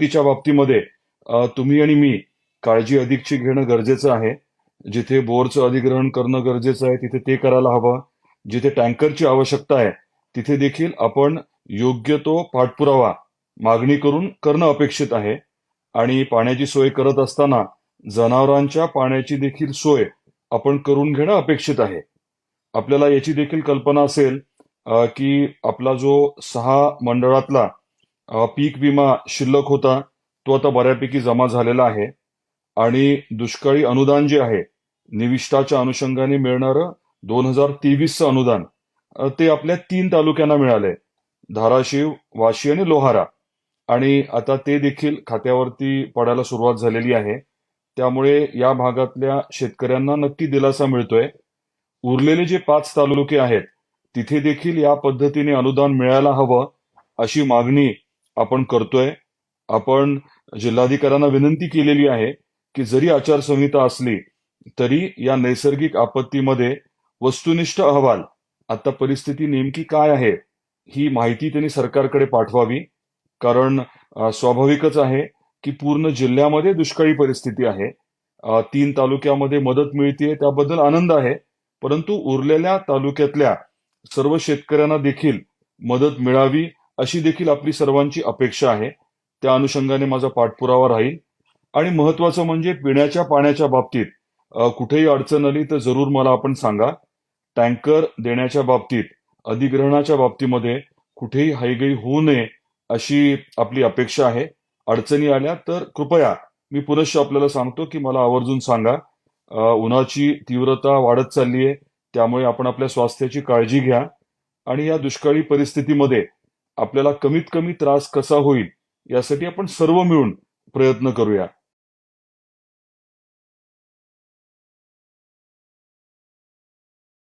गतीच्या बाबतीमध्ये तुम्ही आणि मी काळजी अधिकची घेणं गरजेचं आहे. जिथे बोरचं अधिग्रहण करणं गरजेचं आहे तिथे ते करायला हवं. जिथे टँकरची आवश्यकता आहे तिथे देखील आपण योग्य तो पाठपुरावा मागणी करून करणं अपेक्षित आहे. आणि पाण्याची सोय करत असताना जनावरांच्या पाण्याची देखील सोय आपण करून घेणं अपेक्षित आहे. आपल्याला याची देखील कल्पना असेल की आपला जो सहा मंडळातला पीक विमा शिल्लक होता तो आता बऱ्यापैकी जमा झालेला आहे. आणि दुष्काळी अनुदान जे आहे निविष्ठाच्या अनुषंगाने मिळणारं दोन हजार तेवीसचं अनुदान ते आपल्या तीन तालुक्यांना मिळालंय. धाराशिव वाशी आणि लोहारा. आणि आता ते देखील खात्यावरती पडायला सुरुवात झालेली आहे. त्यामुळे या भागातल्या शेतकऱ्यांना नक्की दिलासा मिळतोय. उरलेले जे पाच तालुके आहेत तिथे देखील या पद्धतीने अनुदान मिळायला हवं अशी मागणी आपण करतोय आपण जिल्हाधिकाऱ्यांना विनंती केलेली आहे की जरी आचारसंहिता असली तरी या नैसर्गिक आपत्तीमध्ये वस्तुनिष्ठ अहवाल आता परिस्थिती नेमकी काय आहे ही माहिती त्यांनी सरकारकडे पाठवावी कारण स्वाभाविकच आहे की पूर्ण जिल्ह्यामध्ये दुष्काळी परिस्थिती आहे. तीन तालुक्यामध्ये मदत मिळते त्याबद्दल आनंद आहे परंतु उरलेल्या तालुक्यातल्या सर्व शेतकऱ्यांना देखील मदत मिळावी अशी देखील आपली सर्वांची अपेक्षा आहे. त्या अनुषंगाने माझा पाठपुरावा राहील. आणि महत्वाचं म्हणजे पिण्याच्या पाण्याच्या बाबतीत कुठेही अडचण आली तर जरूर मला आपण सांगा. टँकर देण्याच्या बाबतीत अधिग्रहणाच्या बाबतीमध्ये कुठेही हायगई होऊ नये अशी आपली अपेक्षा आहे. अडचणी आल्या तर कृपया मी पुनश्च आपल्याला सांगतो की मला आवर्जून सांगा. उन्हाची तीव्रता वाढत चालली आहे त्यामुळे आपण आपल्या स्वास्थ्याची काळजी घ्या. आणि या दुष्काळी परिस्थितीमध्ये आपल्याला कमीत कमी त्रास कसा होईल यासाठी आपण सर्व मिळून प्रयत्न करूया.